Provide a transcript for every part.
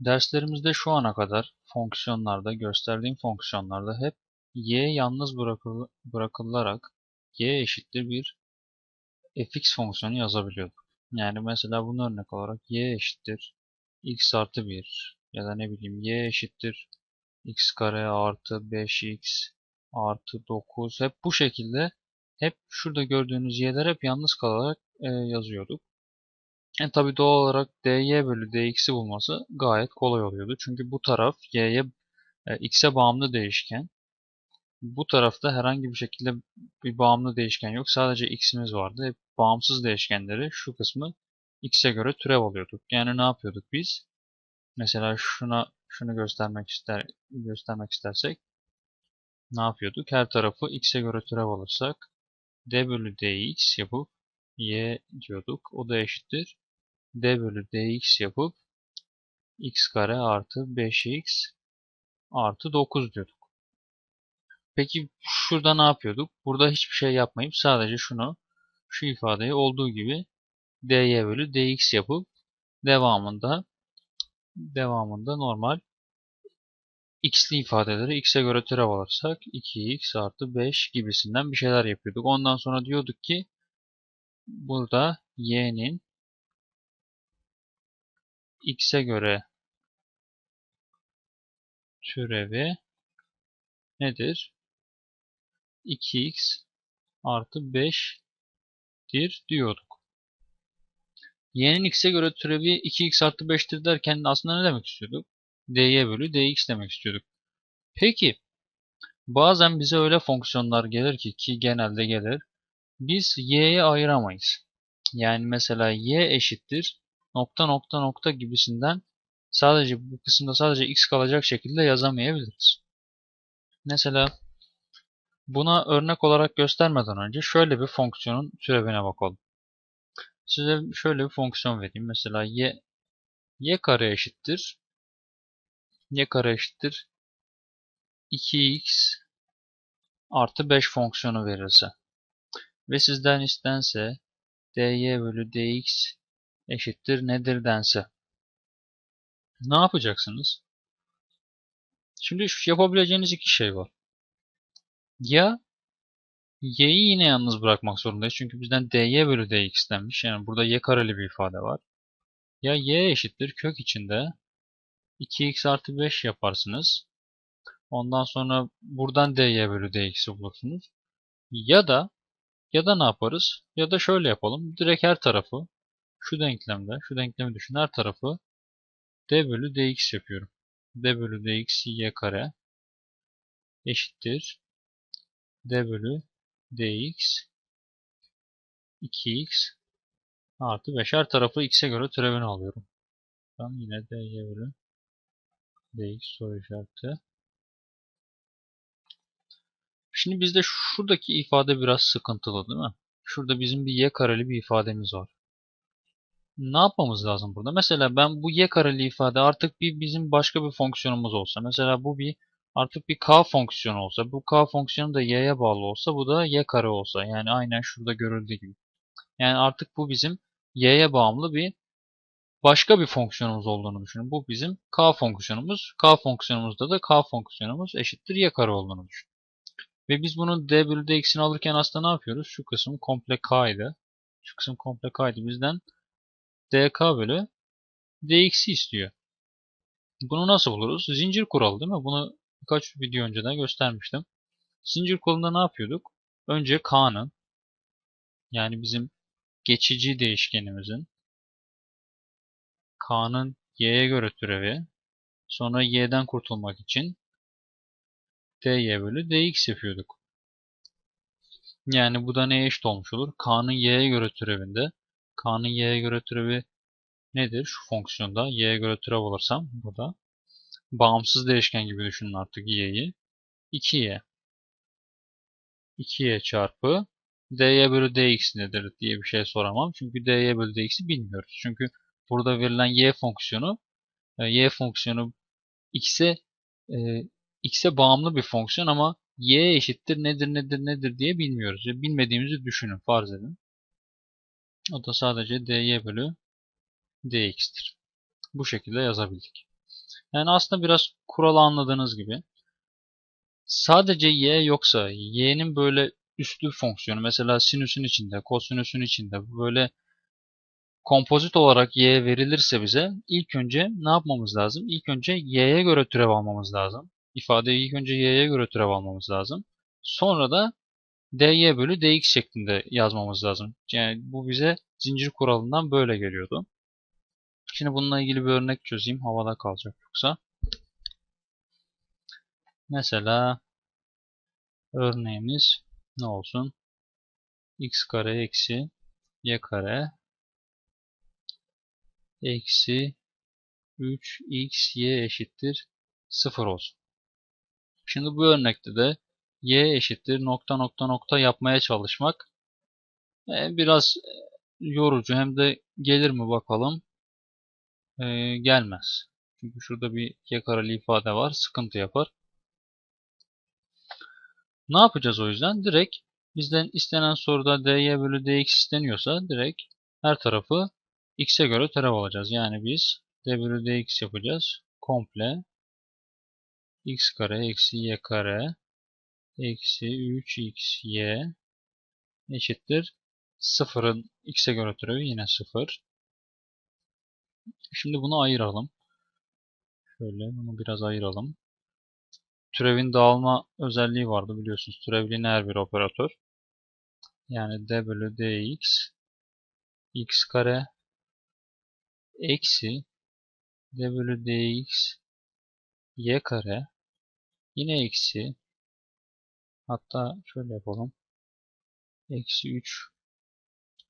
Derslerimizde şu ana kadar fonksiyonlarda, gösterdiğim fonksiyonlarda hep y yalnız bırakıl bırakılarak y eşittir bir fx fonksiyonu yazabiliyorduk. Yani mesela bunu örnek olarak y eşittir x artı 1 ya da ne bileyim y eşittir x kare artı 5x artı 9 hep bu şekilde hep şurada gördüğünüz y'ler hep yalnız kalarak e, yazıyorduk. E tabi doğal olarak dy bölü dx'i bulması gayet kolay oluyordu. Çünkü bu taraf y'ye e, x'e bağımlı değişken. Bu tarafta herhangi bir şekilde bir bağımlı değişken yok. Sadece x'imiz vardı. Hep bağımsız değişkenleri şu kısmı x'e göre türev alıyorduk. Yani ne yapıyorduk biz? Mesela şuna şunu göstermek ister göstermek istersek ne yapıyorduk? Her tarafı x'e göre türev alırsak d bölü dx yapıp y diyorduk. O da eşittir. D bölü dx yapıp x kare artı 5x artı 9 diyorduk. Peki şurada ne yapıyorduk? Burada hiçbir şey yapmayıp sadece şunu şu ifadeyi olduğu gibi dy bölü dx yapıp devamında devamında normal x'li ifadeleri x'e göre türev alırsak 2x artı 5 gibisinden bir şeyler yapıyorduk. Ondan sonra diyorduk ki burada y'nin x'e göre türevi nedir? 2x artı 5'dir diyorduk. y'nin x'e göre türevi 2x artı 5'tir derken aslında ne demek istiyorduk? dy bölü dx demek istiyorduk. Peki bazen bize öyle fonksiyonlar gelir ki ki genelde gelir. Biz y'ye ayıramayız. Yani mesela y eşittir nokta nokta nokta gibisinden sadece bu kısımda sadece x kalacak şekilde yazamayabiliriz. Mesela buna örnek olarak göstermeden önce şöyle bir fonksiyonun türevine bakalım. Size şöyle bir fonksiyon vereyim. Mesela y y kare eşittir y kare eşittir 2x artı 5 fonksiyonu verirse ve sizden istense dy bölü dx eşittir nedir dense ne yapacaksınız? Şimdi şu yapabileceğiniz iki şey var. Ya y'yi yine yalnız bırakmak zorundayız. Çünkü bizden dy bölü dx denmiş. Yani burada y kareli bir ifade var. Ya y eşittir kök içinde 2x artı 5 yaparsınız. Ondan sonra buradan dy bölü dx'i bulursunuz. Ya da ya da ne yaparız? Ya da şöyle yapalım. Direkt her tarafı şu denklemde, şu denklemi düşün her tarafı d bölü dx yapıyorum. d bölü dx y kare eşittir d bölü dx 2x artı 5. Her tarafı x'e göre türevini alıyorum. Ben yine dy bölü dx soru işareti. Şimdi bizde şuradaki ifade biraz sıkıntılı değil mi? Şurada bizim bir y kareli bir ifademiz var. Ne yapmamız lazım burada? Mesela ben bu y kareli ifade artık bir bizim başka bir fonksiyonumuz olsa. Mesela bu bir artık bir k fonksiyonu olsa. Bu k fonksiyonu da y'ye bağlı olsa. Bu da y kare olsa. Yani aynen şurada görüldüğü gibi. Yani artık bu bizim y'ye bağımlı bir başka bir fonksiyonumuz olduğunu düşünün. Bu bizim k fonksiyonumuz. K fonksiyonumuzda da k fonksiyonumuz eşittir y kare olduğunu düşünün. Ve biz bunun d bölü dx'ini alırken aslında ne yapıyoruz? Şu kısım komple k'ydı. Şu kısım komple k'ydı. Bizden dk bölü dx'i istiyor. Bunu nasıl buluruz? Zincir kuralı değil mi? Bunu birkaç video önceden göstermiştim. Zincir kuralında ne yapıyorduk? Önce k'nın yani bizim geçici değişkenimizin k'nın y'ye göre türevi sonra y'den kurtulmak için dy bölü dx yapıyorduk. Yani bu da neye eşit olmuş olur? k'nın y'ye göre türevinde k'nın y'ye göre türevi nedir? Şu fonksiyonda y'ye göre türev alırsam burada bağımsız değişken gibi düşünün artık y'yi. 2y 2y çarpı dy bölü dx nedir diye bir şey soramam. Çünkü dy bölü dx'i bilmiyoruz. Çünkü burada verilen y fonksiyonu e, y fonksiyonu x'e e, x'e bağımlı bir fonksiyon ama y eşittir nedir nedir nedir diye bilmiyoruz. Bilmediğimizi düşünün, farz edin. O da sadece dy bölü dx'tir. Bu şekilde yazabildik. Yani aslında biraz kuralı anladığınız gibi. Sadece y yoksa y'nin böyle üstlü fonksiyonu mesela sinüsün içinde, kosinüsün içinde böyle kompozit olarak y verilirse bize ilk önce ne yapmamız lazım? İlk önce y'ye göre türev almamız lazım. İfadeyi ilk önce y'ye göre türev almamız lazım. Sonra da dy bölü dx şeklinde yazmamız lazım. Yani bu bize zincir kuralından böyle geliyordu. Şimdi bununla ilgili bir örnek çözeyim. Havada kalacak yoksa. Mesela örneğimiz ne olsun? x kare eksi y kare eksi 3xy eşittir 0 olsun. Şimdi bu örnekte de y eşittir nokta nokta nokta yapmaya çalışmak e, biraz yorucu hem de gelir mi bakalım e, gelmez. Çünkü şurada bir y kareli ifade var sıkıntı yapar. Ne yapacağız o yüzden? Direkt bizden istenen soruda dy bölü dx isteniyorsa direkt her tarafı x'e göre terev alacağız. Yani biz d bölü dx yapacağız. Komple x kare eksi y kare eksi 3xy eşittir. Sıfırın x'e göre türevi yine sıfır. Şimdi bunu ayıralım. Şöyle bunu biraz ayıralım. Türevin dağılma özelliği vardı biliyorsunuz. Türev lineer bir operatör. Yani d bölü dx x kare eksi d bölü dx y kare yine eksi hatta şöyle yapalım eksi 3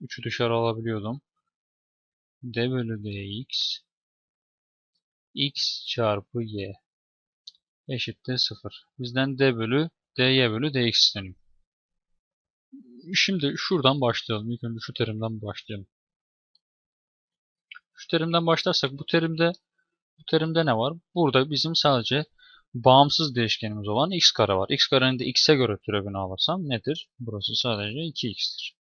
3'ü dışarı alabiliyordum d bölü dx x çarpı y eşittir 0. Bizden d bölü dy bölü dx isteniyor. Şimdi şuradan başlayalım. İlk önce şu terimden başlayalım. Şu terimden başlarsak bu terimde bu terimde ne var? Burada bizim sadece bağımsız değişkenimiz olan x kare var. x karenin de x'e göre türevini alırsam nedir? Burası sadece 2x'tir.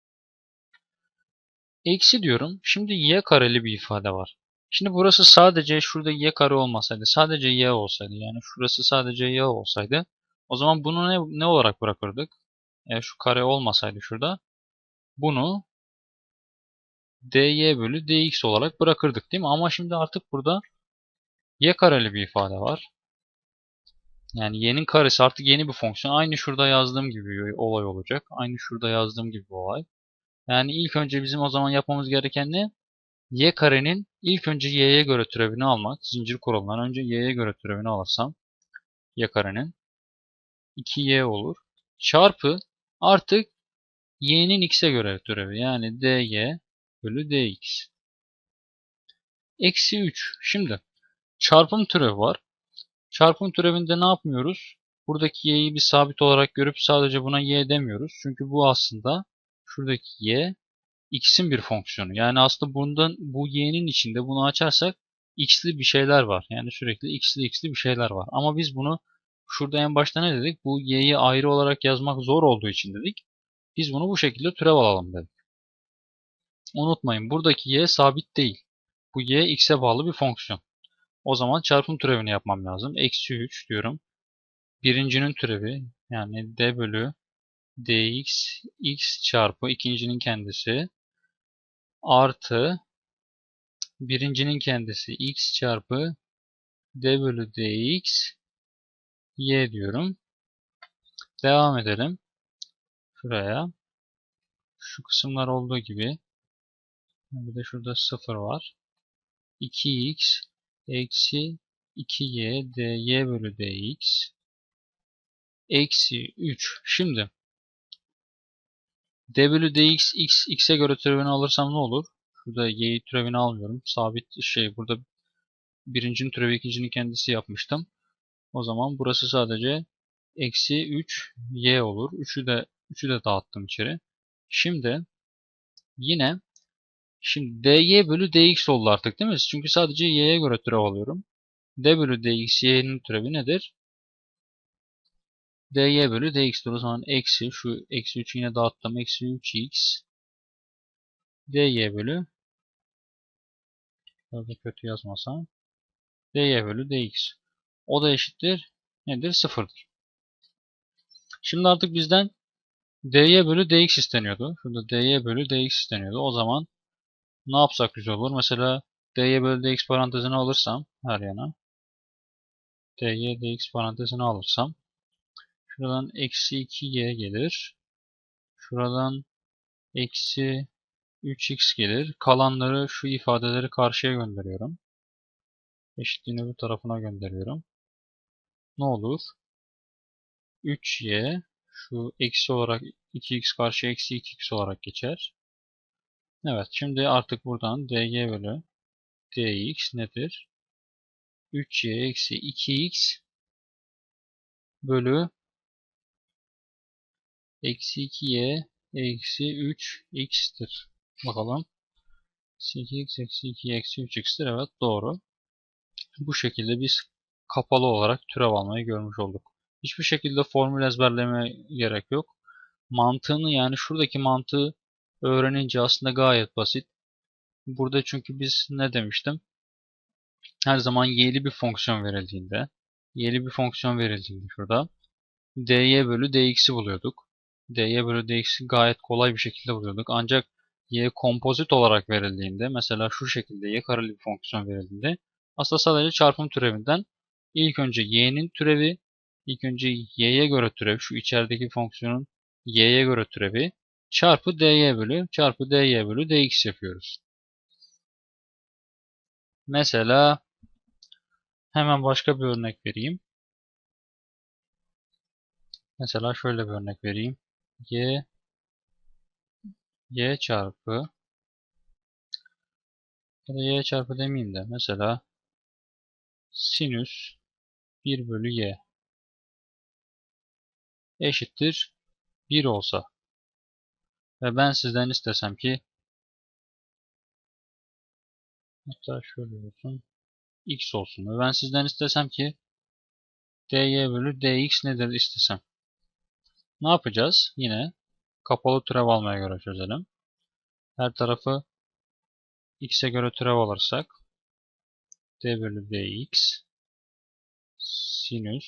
Eksi diyorum. Şimdi y kareli bir ifade var. Şimdi burası sadece şurada y kare olmasaydı, sadece y olsaydı yani şurası sadece y olsaydı o zaman bunu ne, ne olarak bırakırdık? Eğer şu kare olmasaydı şurada bunu dy bölü dx olarak bırakırdık değil mi? Ama şimdi artık burada y kareli bir ifade var. Yani y'nin karesi artık yeni bir fonksiyon. Aynı şurada yazdığım gibi bir olay olacak. Aynı şurada yazdığım gibi bir olay. Yani ilk önce bizim o zaman yapmamız gereken ne? y karenin ilk önce y'ye göre türevini almak. Zincir kuralından önce y'ye göre türevini alırsam y karenin 2y olur. Çarpı artık y'nin x'e göre türevi. Yani dy bölü dx. Eksi 3. Şimdi çarpım türevi var. Çarpım türevinde ne yapmıyoruz? Buradaki y'yi bir sabit olarak görüp sadece buna y demiyoruz. Çünkü bu aslında şuradaki y x'in bir fonksiyonu. Yani aslında bundan bu y'nin içinde bunu açarsak x'li bir şeyler var. Yani sürekli x'li x'li bir şeyler var. Ama biz bunu şurada en başta ne dedik? Bu y'yi ayrı olarak yazmak zor olduğu için dedik. Biz bunu bu şekilde türev alalım dedik. Unutmayın buradaki y sabit değil. Bu y x'e bağlı bir fonksiyon. O zaman çarpım türevini yapmam lazım. Eksi 3 diyorum. Birincinin türevi yani d bölü dx x çarpı ikincinin kendisi artı birincinin kendisi x çarpı d bölü dx y diyorum. Devam edelim. Şuraya. Şu kısımlar olduğu gibi. Bir de şurada 0 var. 2x eksi 2y dy bölü dx eksi 3. Şimdi d bölü dx x x'e göre türevini alırsam ne olur? Şurada y'yi türevini almıyorum. Sabit şey burada birincinin türevi ikincinin kendisi yapmıştım. O zaman burası sadece eksi 3 y olur. 3'ü de 3'ü de dağıttım içeri. Şimdi yine şimdi dy bölü dx oldu artık değil mi? Çünkü sadece y'ye göre türev alıyorum. d bölü dx y'nin türevi nedir? dy bölü dx o zaman eksi şu eksi 3'ü yine dağıttım. Eksi 3x dy bölü Burada kötü yazmasam dy bölü dx. O da eşittir nedir? Sıfırdır. Şimdi artık bizden dy bölü dx isteniyordu. Şurada dy bölü dx isteniyordu. O zaman ne yapsak güzel olur? Mesela dy bölü dx parantezini alırsam her yana dy dx parantezini alırsam şuradan eksi 2y gelir. Şuradan eksi 3x gelir. Kalanları şu ifadeleri karşıya gönderiyorum. Eşitliğini bu tarafına gönderiyorum. Ne olur? 3y şu eksi olarak 2x karşı eksi 2x olarak geçer. Evet şimdi artık buradan dy bölü dx nedir? 3y eksi 2x bölü eksi 2y eksi 3x'tir. Bakalım. 8x eksi 2 eksi 3x'tir. Evet doğru. Bu şekilde biz kapalı olarak türev almayı görmüş olduk. Hiçbir şekilde formül ezberleme gerek yok. Mantığını yani şuradaki mantığı öğrenince aslında gayet basit. Burada çünkü biz ne demiştim? Her zaman y'li bir fonksiyon verildiğinde, y'li bir fonksiyon verildiğinde şurada dy bölü dx'i buluyorduk. dy bölü dx'i gayet kolay bir şekilde buluyorduk. Ancak y kompozit olarak verildiğinde, mesela şu şekilde y kareli bir fonksiyon verildiğinde aslında sadece çarpım türevinden ilk önce y'nin türevi, ilk önce y'ye göre türev, şu içerideki fonksiyonun y'ye göre türevi çarpı dy bölü çarpı dy bölü dx yapıyoruz. Mesela hemen başka bir örnek vereyim. Mesela şöyle bir örnek vereyim. y y çarpı ya da y çarpı demeyeyim de mesela sinüs 1 bölü y eşittir 1 olsa ve ben sizden istesem ki hatta şöyle olsun x olsun ve ben sizden istesem ki dy bölü dx nedir istesem ne yapacağız? Yine kapalı türev almaya göre çözelim. Her tarafı x'e göre türev alırsak d bölü dx sinüs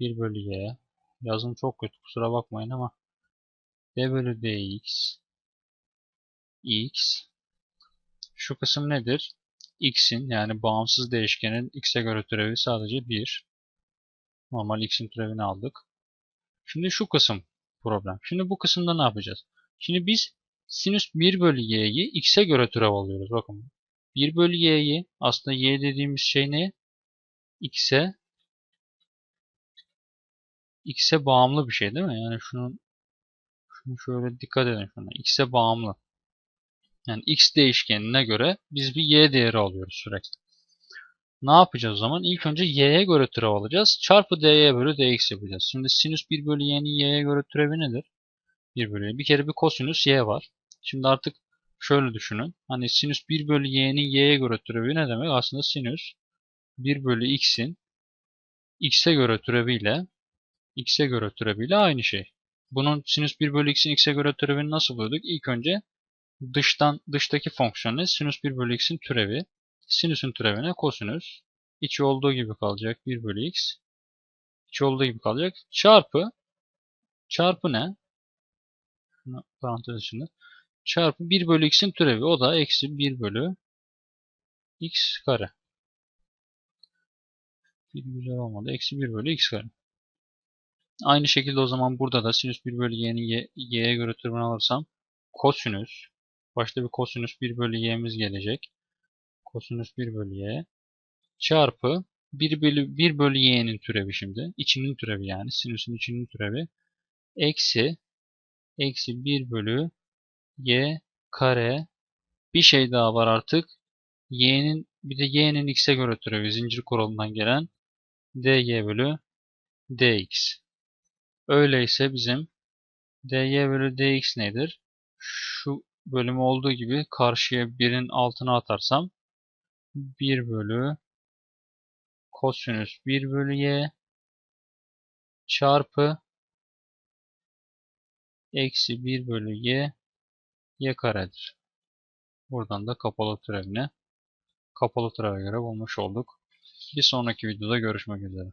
1 bölü y yazım çok kötü kusura bakmayın ama d bölü dx x şu kısım nedir? x'in yani bağımsız değişkenin x'e göre türevi sadece 1. Normal x'in türevini aldık. Şimdi şu kısım problem. Şimdi bu kısımda ne yapacağız? Şimdi biz sinüs 1 bölü y'yi x'e göre türev alıyoruz. Bakın 1 bölü y'yi aslında y dediğimiz şey ne? x'e x'e bağımlı bir şey değil mi? Yani şunun şunu şöyle dikkat edin şuna. x'e bağımlı. Yani x değişkenine göre biz bir y değeri alıyoruz sürekli. Ne yapacağız o zaman? İlk önce y'ye göre türev alacağız. Çarpı dy bölü dx yapacağız. Şimdi sinüs 1 bölü y'nin y'ye göre türevi nedir? 1 bölü y. Bir kere bir kosinüs y var. Şimdi artık şöyle düşünün. Hani sinüs 1 bölü y'nin y'ye göre türevi ne demek? Aslında sinüs 1 bölü x'in x'e göre türeviyle x'e göre türeviyle aynı şey. Bunun sinüs 1 bölü x'in x'e göre türevini nasıl bulduk? İlk önce dıştan dıştaki fonksiyonu sinüs 1 bölü x'in türevi. Sinüsün türevine kosinüs. içi olduğu gibi kalacak 1 bölü x. İçi olduğu gibi kalacak. Çarpı çarpı ne? Parantez içinde. Çarpı 1 bölü x'in türevi. O da eksi 1 bölü x kare. Bir güzel olmadı. Eksi 1 bölü x kare. Aynı şekilde o zaman burada da sinüs 1 bölü y'nin y'ye göre türevini alırsam kosinüs başta bir kosinüs 1 bölü y'miz gelecek. Kosinüs 1 bölü y çarpı 1 bölü, 1 bölü y'nin türevi şimdi. içinin türevi yani. Sinüsün içinin türevi. Eksi eksi 1 bölü y kare bir şey daha var artık. y'nin bir de y'nin x'e göre türevi zincir kuralından gelen dy bölü dx. Öyleyse bizim dy bölü dx nedir? Şu bölümü olduğu gibi karşıya 1'in altına atarsam 1 bölü kosinüs 1 bölü y çarpı eksi 1 bölü y y karedir. Buradan da kapalı türevini kapalı tıraya göre bulmuş olduk. Bir sonraki videoda görüşmek üzere.